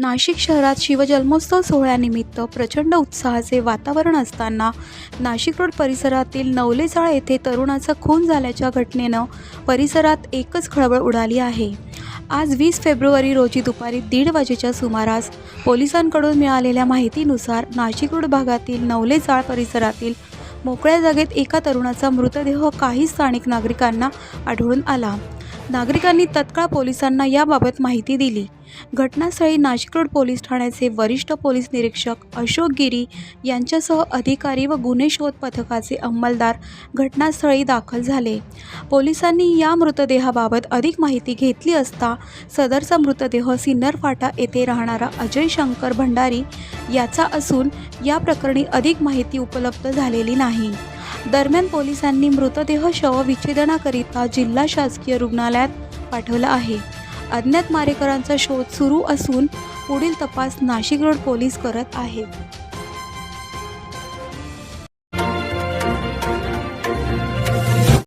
नाशिक शहरात शिवजन्मोत्सव सोहळ्यानिमित्त प्रचंड उत्साहाचे वातावरण असताना नाशिक रोड परिसरातील नवलेचाळ येथे तरुणाचा खून झाल्याच्या घटनेनं परिसरात एकच खळबळ उडाली आहे. आज वीस फेब्रुवारी रोजी दुपारी दीड वाजेच्या सुमारास पोलिसांकडून मिळालेल्या माहितीनुसार नाशिक रोड भागातील नवलेचाळ परिसरातील मोकळ्या जागेत एका तरुणाचा मृतदेह काही स्थानिक नागरिकांना आढळून आला. नागरिकांनी तत्काळ पोलिसांना याबाबत माहिती दिली. घटनास्थळी नाशिक रोड पोलीस ठाण्याचे वरिष्ठ पोलीस निरीक्षक अशोक गिरी यांच्यासह अधिकारी व गुन्हे शोध पथकाचे अंमलदार घटनास्थळी दाखल झाले. पोलिसांनी या मृतदेहाबाबत अधिक माहिती घेतली असता सदरचा मृतदेह सिन्नर फाटा येथे राहणारा अजय शंकर भंडारी याचा असून या प्रकरणी अधिक माहिती उपलब्ध झालेली नाही. दरम्यान पोलिसांनी मृतदेह शवविच्छेदनाकरिता जिल्हा शासकीय रुग्णालयात पाठवला आहे. अज्ञात मारेकरांचा शोध सुरू असून पुढील तपास नाशिक रोड पोलीस करत आहेत.